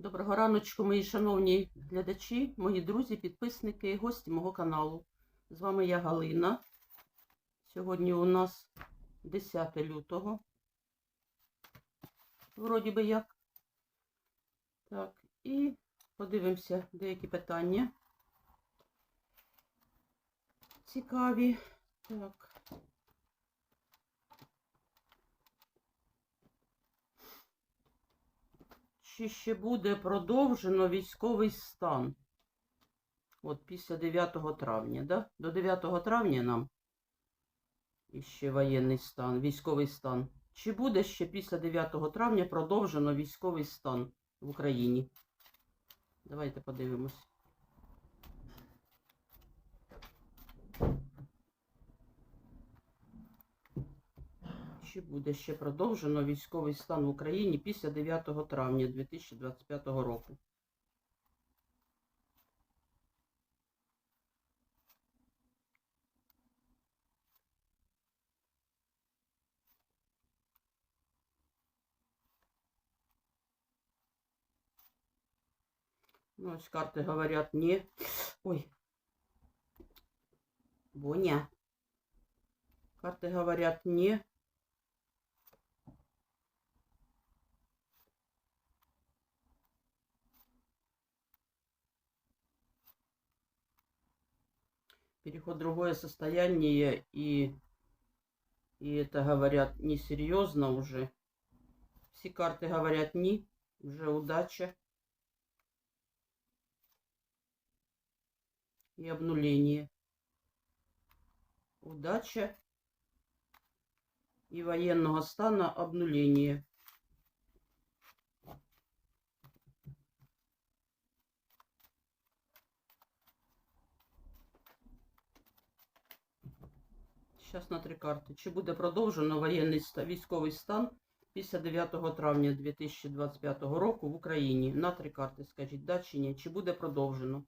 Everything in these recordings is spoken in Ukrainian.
Доброго раночку, мої шановні глядачі, мої друзі, підписники, гості мого каналу. З вами я Галина. Сьогодні у нас 10 лютого. Вроді би як. Так, і подивимося деякі питання. Цікаві. Так. Чи ще буде продовжено військовий стан? От після 9 травня, да? До 9 травня нам іще воєнний стан, військовий стан. Чи буде ще після 9 травня продовжено військовий стан в Україні? Давайте подивимось. Чи буде ще продовжено військовий стан в Україні після 9 травня 2025 року? Ну, ось карти говорять ні. Ой. Боня. Карты говорят не. Переход в другое состояние и и это говорят несерьезно уже. Все карты говорят не, уже удача и обнуление. Удача и военного стана обнуление. Зараз на три карти. Чи буде продовжено воєнний ста- військовий стан після 9 травня 2025 року в Україні? На три карти, скажіть, да чи ні? Чи буде продовжено?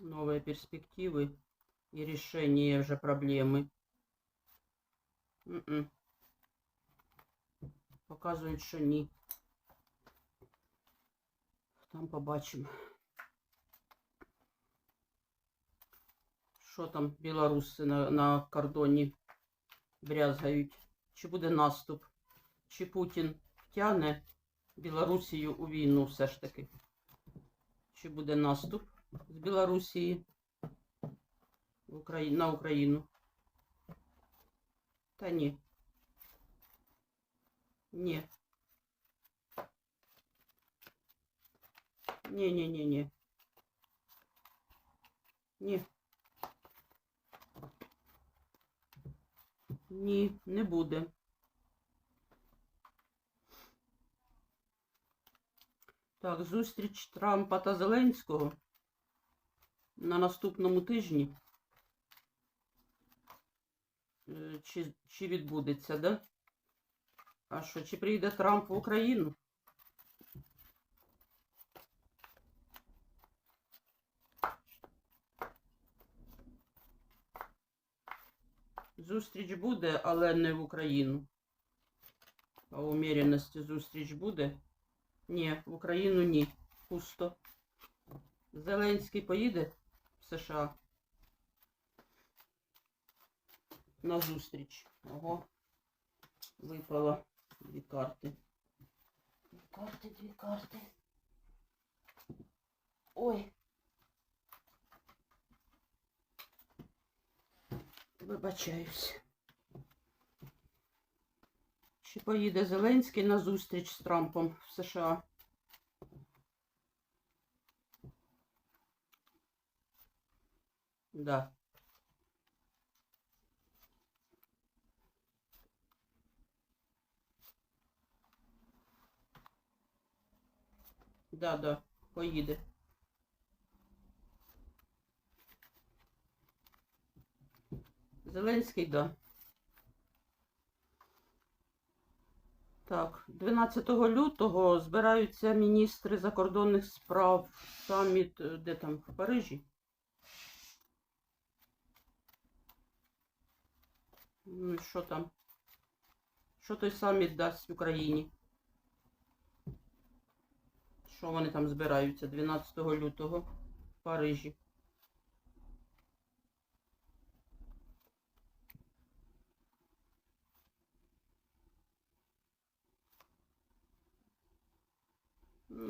Новые перспективы и решение уже проблемы. М-м. Показують, що ні. Там побачимо. Що там білоруси на, на кордоні брязгають? Чи буде наступ? Чи Путін втягне Білорусію у війну все ж таки? Чи буде наступ з Білорусії на Україну? Та ні. Ні. Ні, ні, ні, не буде. Так, зустріч Трампа та Зеленського на наступному тижні. Е, Чи, чи відбудеться, да? А що, чи прийде Трамп в Україну? Зустріч буде, але не в Україну. А уміряності зустріч буде? Ні, в Україну ні. Пусто. Зеленський поїде в США. На зустріч. Ого. Випало дві карти. Дві карти, дві карти. Ой. Вибачаюсь. Чи поїде Зеленський на зустріч з Трампом в США? Да. Да, да, поїде. Зеленський, да. Так, 12 лютого збираються міністри закордонних справ саміт, е, де там, в Парижі? Ну і що там? Що той саміт дасть Україні? Що вони там збираються 12 лютого в Парижі?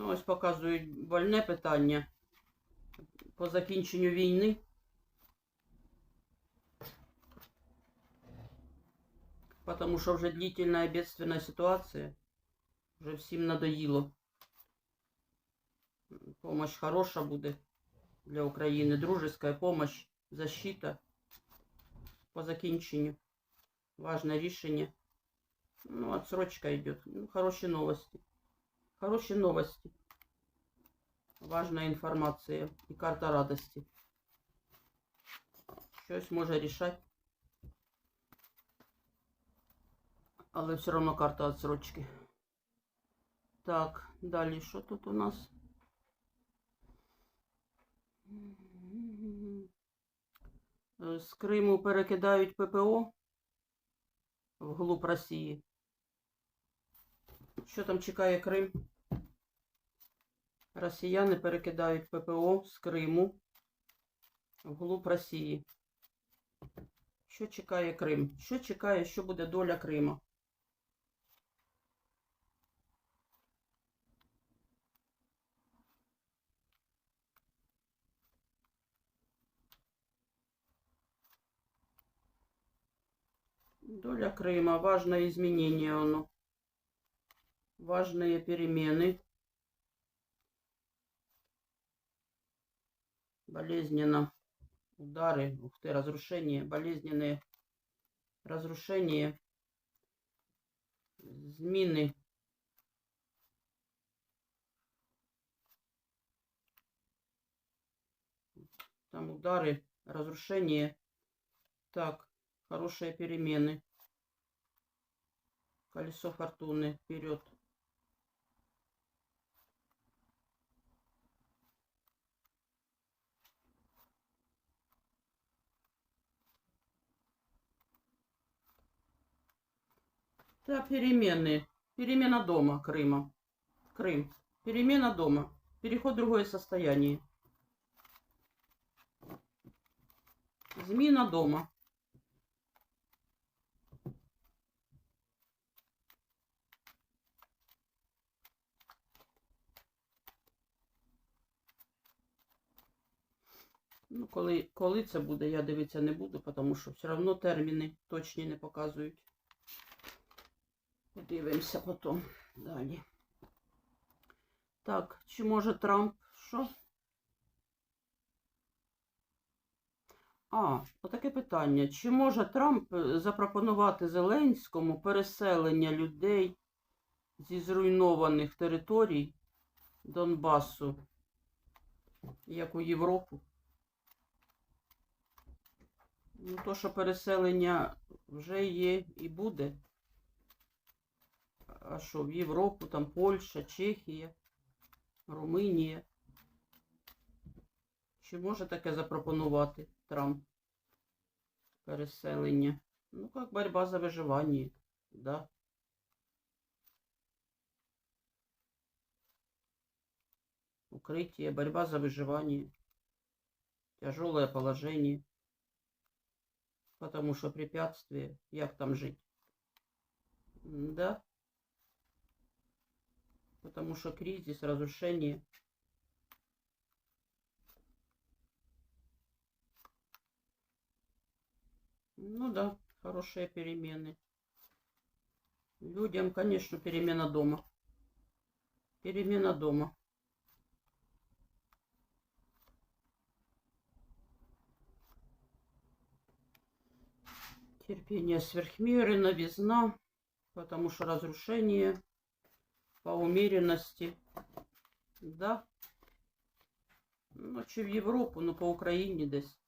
ось показують больне питання по закінченню війни. Потому что уже длительная бедственная ситуация. Уже всім надоїло. Помощь хороша буде для України. Дружеская помощь, защита по закінченню. Важное рішення. Ну, отсрочка идет. Ну, хорошие новости. Хорошие новости. Важная информация и карта радости. Щось може рішати. Але все одно карта отсрочки. Так, далі що тут у нас? З Криму перекидають ППО вглуб Росії. Що там чекає Крим? Росіяни перекидають ППО з Криму вглуб Росії. Що чекає Крим? Що чекає, що буде доля Крима? Доля Крыма. Важное изменение оно. Важные перемены. Болезненно. Удары. Ух ты, разрушения. Болезненные разрушения. Змины. Там удары, разрушения. Так, хорошие перемены. Колесо фортуны вперед. Да, перемены. Перемена дома Крыма. Крым. Перемена дома. Переход в другое состояние. Змена дома. Ну, коли, коли це буде, я дивитися не буду, тому що все одно терміни точні не показують. Подивимося потім далі. Так, чи може Трамп що? А, отаке питання. Чи може Трамп е, запропонувати Зеленському переселення людей зі зруйнованих територій Донбасу, як у Європу? Ну, то, що переселення вже є і буде. А що, в Європу, там Польща, Чехія, Румунія. Чи може таке запропонувати Трамп? Переселення. Ну, як боротьба за виживання, да. Укрытие, борьба за выживание. Тяжелое положение. Потому что препятствие, як там жить? Да. Потому что кризис, разрушение. Ну да, хорошие перемены. Людям, конечно, перемена дома. Перемена дома. Терпение сверхмеры, новизна, потому что разрушение по умеренности. Да. Ну, чи в Європу, ну по Україні десь.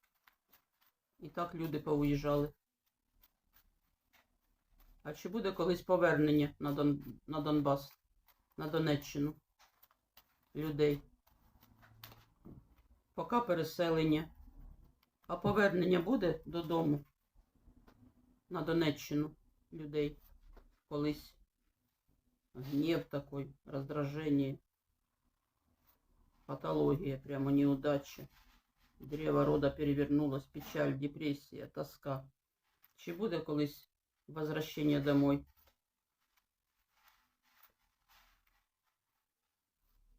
І так люди поуїжджали. А чи буде колись повернення на, Дон... на Донбас, на Донеччину людей? Поки переселення. А повернення буде додому на Донеччину людей колись. Гнів такий, роздраження. Патология, прямо неудача. Древо рода перевернулось, печаль, депресія, тоска. Чи буде колись возвращення домой?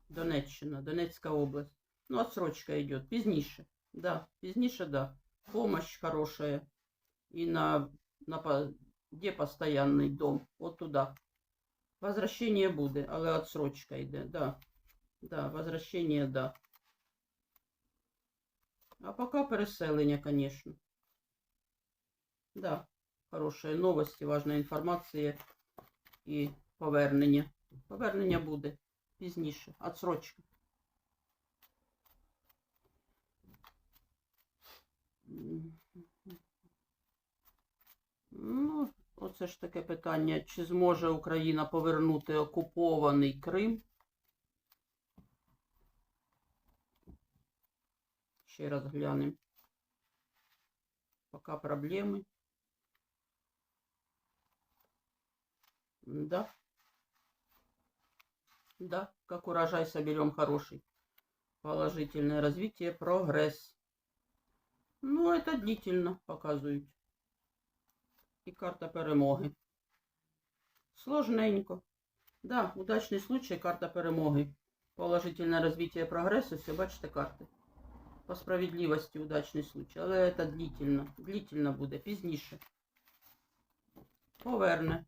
Донеччина, Донецька область. Ну, отсрочка идет. Пізніше. Да, пізніше, да. Помощь хорошая. И на, на по- где постоянный дом? Вот туда. Возвращение буде, але отсрочка йде, да. Да, возвращение, да. А пока переселення, конечно. Да, хорошие новості, важна інформація і повернення. Повернення буде пізніше. Отсрочка. М. Ну, оце ж таке питання. Чи зможе Україна повернути окупований Крим? Ще раз глянемо. Пока проблеми. Да. Да, как урожай соберем хороший. Положительное развитие, прогресс. Ну, это длительно показують. І карта перемоги. Сложненько. Да, удачний случай, карта перемоги. Положительне развитие прогресу, все, бачите карти. По справедливості удачний случай. Але це длительно. Длительно буде, пізніше. Поверне.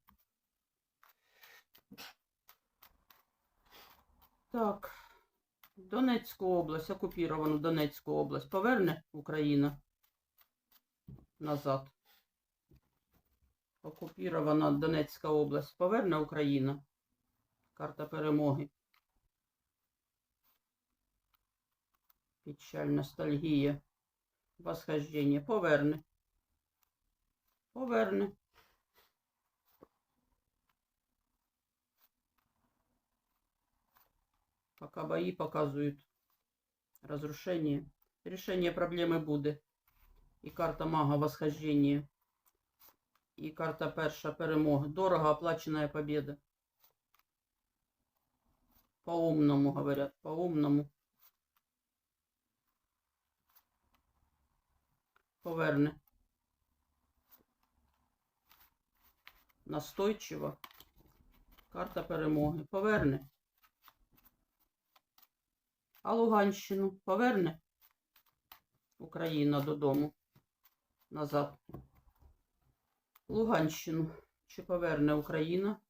Так. Донецьку область, окупіровану Донецьку область. Поверне Україна назад. Окупірована Донецька область. Поверне Україна. Карта перемоги. Печаль, ностальгія. Восхождення. Поверне. Поверне. Пока бої показують разрушение. Решение проблеми буде. І карта мага восхождення. І карта перша перемога. Дорого оплаченная победа. По-умному говорят. По-умному. Поверне. Настойчиво. Карта перемоги. Поверне. А Луганщину поверне Україна додому назад. Луганщину. Чи поверне Україна?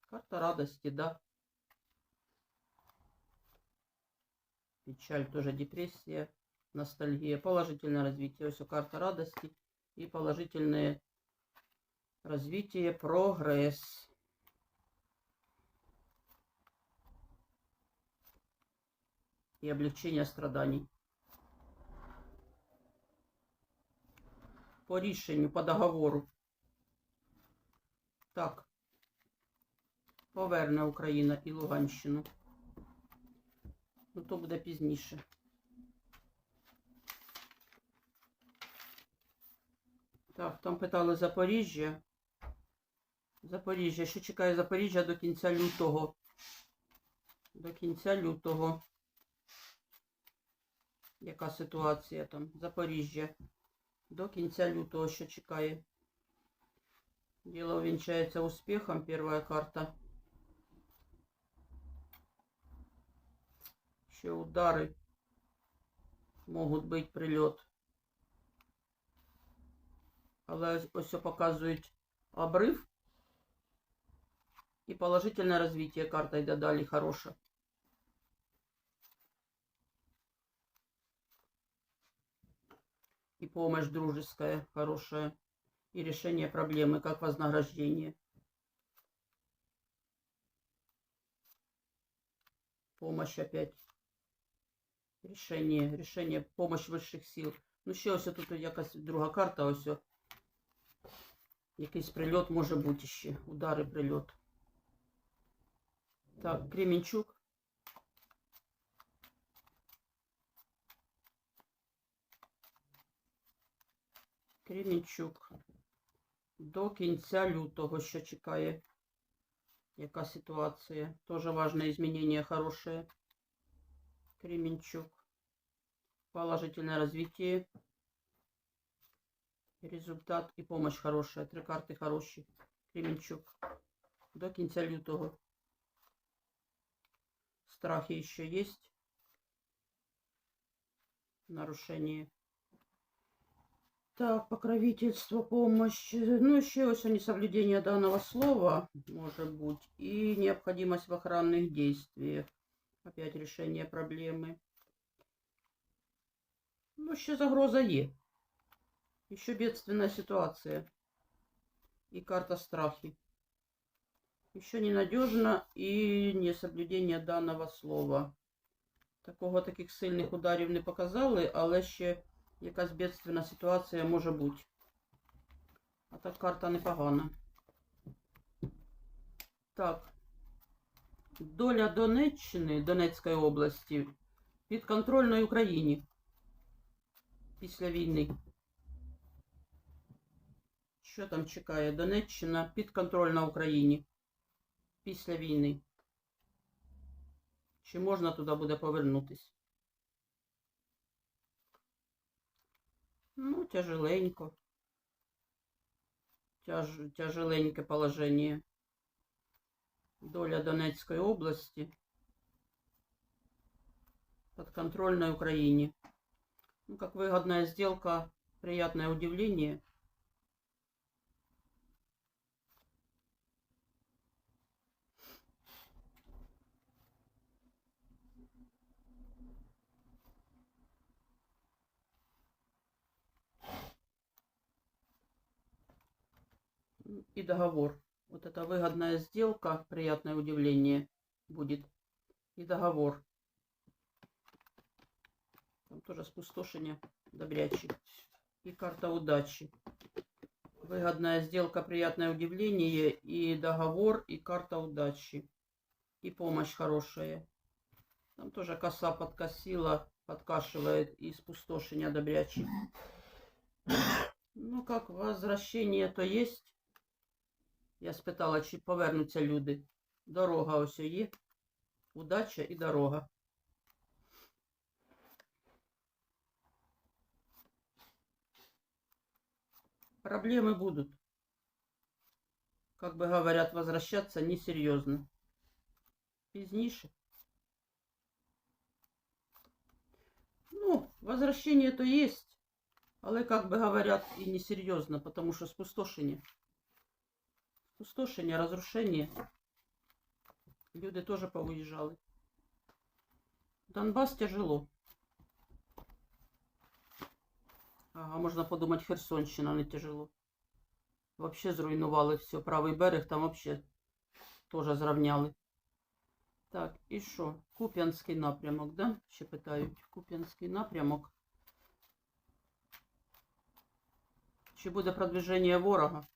Карта радості, да. Печаль, тоже депрессия, ностальгия. Положительное развитие. Все карта радости и положительное развитие, прогресс. и облегчение страданий. По рішенню, по договору. Так. Поверне Україна і Луганщину. Ну, то буде пізніше. Так, там питали Запоріжжя. Запоріжжя. Що чекає Запоріжжя до кінця лютого? До кінця лютого. Яка ситуація там? Запоріжжя. До кінця лютого що чекає. Діло увінчається успіхом. Перша карта. Ще удари. Можуть бути прильот. Але ось- ось показують обрив. І положительне розвиття карта йде далі хороша. и помощь дружеская, хорошая, и решение проблемы, как вознаграждение. Помощь опять. Решение, решение, помощь вищих сил. Ну, ще ось тут якась друга карта, ось. Якийсь прильот може бути ще. Удари, прильот. Так, Кременчук. До кінця лютого що чекає. Яка ситуація? Тоже важне змінення хороше. Кременчук. Положительное развитие. Результат и помощь хорошая. Три карти хороші. Кременчук. До кінця лютого. Страхи еще есть. Нарушение. Так, покровительство, помощь. Ну, еще ось несоблюдение данного слова, может быть, и необходимость в охранных действиях. Опять решение проблемы. Ну, ще загроза є. Еще бедственная ситуация. И карта страхи. Еще ненадежно и несоблюдение данного слова. Такого таких сильних ударів не показали, але ще якась бедственна ситуація може бути. А так карта непогана. Так. Доля Донеччини, Донецької області, підконтрольної Україні після війни. Що там чекає? Донеччина підконтрольна Україні після війни. Чи можна туди буде повернутись? Ну, тяжеленько. Тяж, тяжеленьке положение. Доля Донецкой области. Подконтрольной Украине. Ну, как выгодная сделка, приятное удивление. И договор. Вот это выгодная сделка, приятное удивление будет. И договор. Там тоже спустошение добрячий. И карта удачи. Выгодная сделка, приятное удивление. И договор, и карта удачи. И помощь хорошая. Там тоже коса подкосила, подкашивает. И спустошение добрячий. Ну, как возвращение то есть. Я спитала, чи повернуться люди. Дорога ось є. Удача і дорога. Проблемы будут. Как бы говорят, возвращаться несерьезно. Пізніше. Ну, возвращение то есть. Але, как бы говорят, и несерьезно, потому что спустошение. Пустошення, разрушення. Люди теж повиїжджали. Донбас тяжело. Ага, можна подумати, Херсонщина не тяжело. Вообще зруйнували все. Правий берег там вообще теж зрівняли. Так, і що? Куп'янський напрямок, да? Ще питають. Куп'янський напрямок. Чи буде продвиження ворога?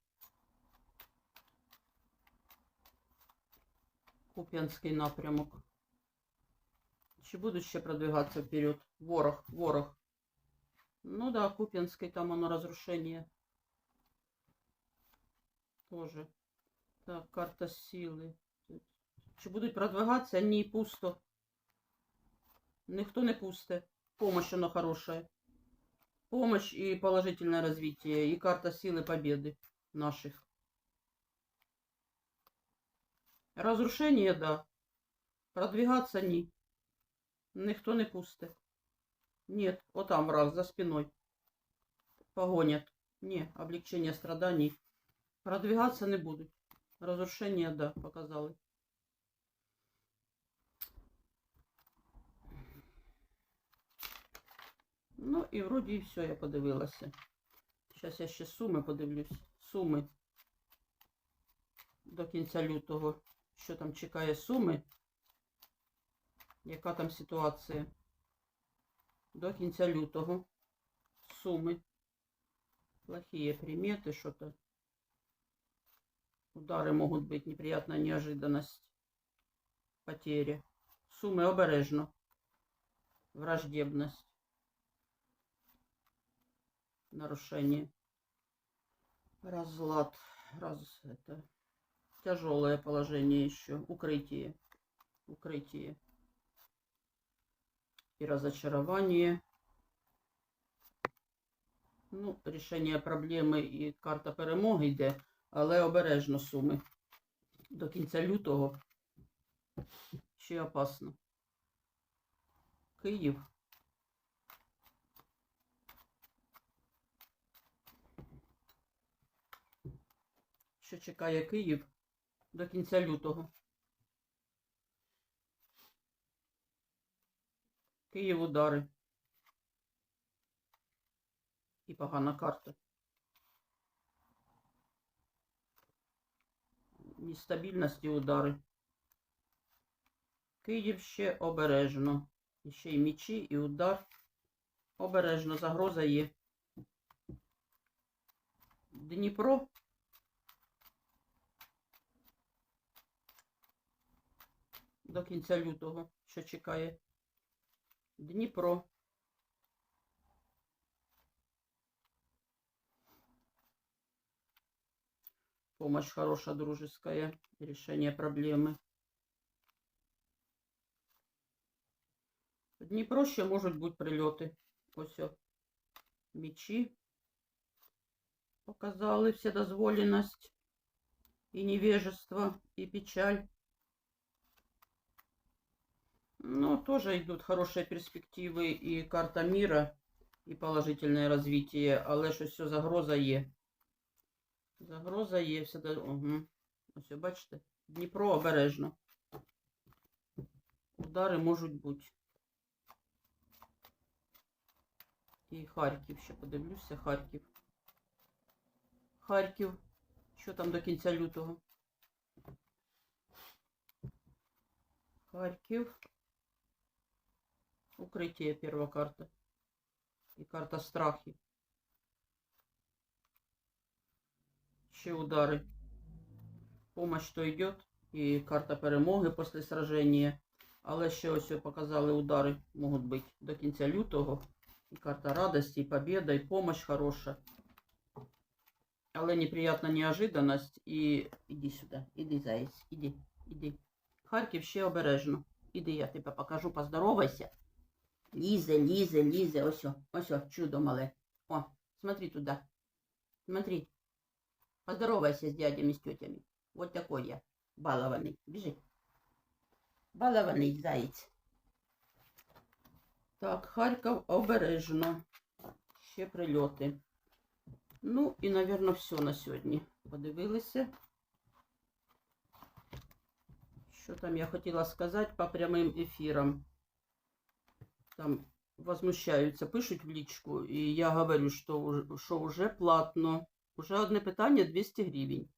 Куп'янський напрямок. Чи будуть ще продвигатися вперед? Ворог, ворог. Ну да, Куп'янський, там оно разрушение. Тоже. Так, карта сили. Чи будуть продвигатися? Ні, пусто. Ніхто не пусте. Помощь оно хорошая. Помощь и положительное развитие. И карта силы победы наших. Разрушение, да. Продвигаться ні. Ніхто не пусте. Нет, вот там враг за спиной. Погонят. Не, облегчение страданий. Продвигаться не будуть. Разрушение, да, показали. Ну і вроді і все, я подивилася. Зараз я ще суми подивлюсь. Суми до кінця лютого Що там чекає суми? Яка там ситуація? До кінця лютого. Суми. Плохие приметы, что-то. Удары могут быть, неприятная неожиданность. Потери. Суммы обережно. Враждебность. Нарушение. Разлад. Раз это тяжелое положение еще. Укрытие. Укрытие. и разочарование. Ну, рішення проблеми і карта перемоги йде, але обережно суми. До кінця лютого ще опасно. Київ. Що чекає Київ до кінця лютого? Київ удари. І погана карта. Нестабільності удари. Київ ще обережно. І ще й мічі, і удар. Обережно загроза є. Дніпро. До кінця лютого, що чекає. Дніпро. Помощь хорошая, дружеская. Решение проблемы. В Дніпро ще можуть бути прильоти. Ось о. Мечі. Показали вседозволенность и невежество, и печаль. Ну, тоже идут хорошие перспективы и карта мира, и положительное развитие, але що все загроза є. Загроза є, все до... угу. Ось, бачите, Дніпро обережно. Удари можуть бути. І Харків ще подивлюся, Харків. Харків. Що там до кінця лютого? Харків. Укриття перша карта. І карта страхів. Ще удари. Помощь то йде. І карта перемоги після сраження. Але ще ось показали удари можуть бути до кінця лютого. І карта радості, і победа, і помощь хороша. Але неприятна неожиданность. І іди сюди, іди, заяць, іди, іди. Харків ще обережно. Іди, я тебе покажу, поздоровайся. Лізе, лізе, лізе, ось, ось, чудо мале. О, смотри туди. Смотри. Поздоровайся с дядями, с тетями. Вот такой я, балованный. Бежи. Балований заєць. Так, Харків обережно. Ще прильоти. Ну і, напевно, все на сьогодні. Подивилися. Що там я хотіла сказати по прямим ефірам. Там возмущаються, пишуть в лічку, і я говорю, уж- що вже платно. Уже одне питання 200 гривень.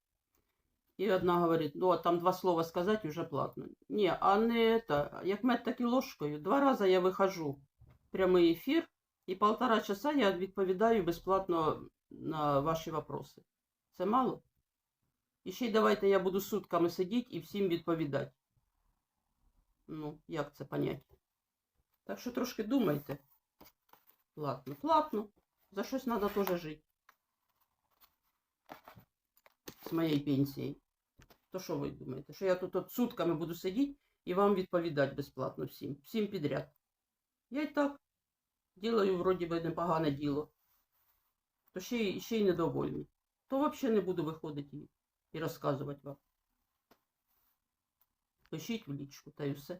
І одна говорить, ну, а там два слова сказати вже платно. Ні, а не это, як мед, так і ложкою. Два рази я виходжу в прямий ефір, і полтора часа я відповідаю безплатно на ваші вопроси. Це мало? І ще й давайте я буду сутками сидіти і всім відповідати. Ну, як це понять? Так що трошки думайте. Платно, платно. За щось треба теж жити. З моєю пенсією. То що ви думаєте? Що я тут от сутками буду сидіти і вам відповідати безплатно всім. Всім підряд. Я і так ділаю вроді би непогане діло. То ще й, ще й недовольний. То взагалі не буду виходити і, і розказувати вам. Пишіть в лічку, та й все.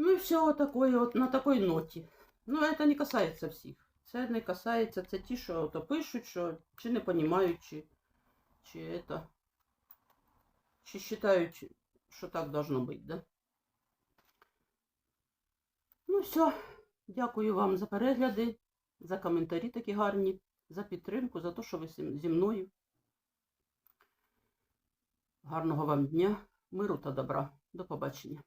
Ну і все такое, от, на такой ноті. Ну, это не касається всіх. Це не касається, це ті, що то пишуть, що чи не розуміють, чи, чи это, чи вважають, що так должно бути, да? Ну, все. Дякую вам за перегляди, за коментарі такі гарні, за підтримку, за те, що ви зі мною. Гарного вам дня, миру та добра. До побачення.